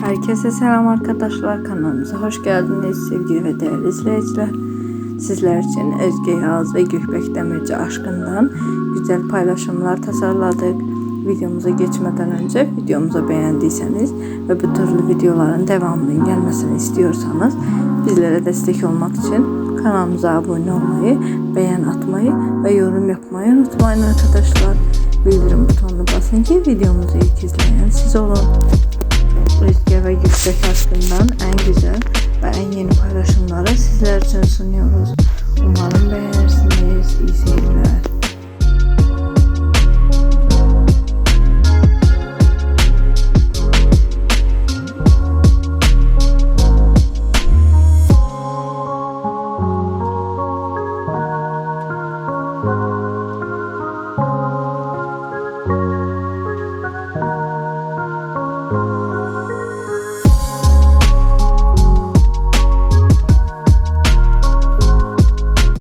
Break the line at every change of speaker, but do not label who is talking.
Herkese selam arkadaşlar kanalımıza hoş geldiniz sevgili ve değerli izleyiciler. Sizler için Özge Yağız ve Gökbek Demirci aşkından güzel paylaşımlar tasarladık. Videomuza geçmeden önce videomuzu beğendiyseniz ve bu türlü videoların devamının gelmesini istiyorsanız bizlere destek olmak için kanalımıza abone olmayı, beğen atmayı ve yorum yapmayı unutmayın arkadaşlar. Bildirim butonuna basın ki videomuzu ilk izleyen siz olun. Hakkından en güzel ve en yeni paylaşımları sizler için sunuyoruz. Umarım beğenirsiniz.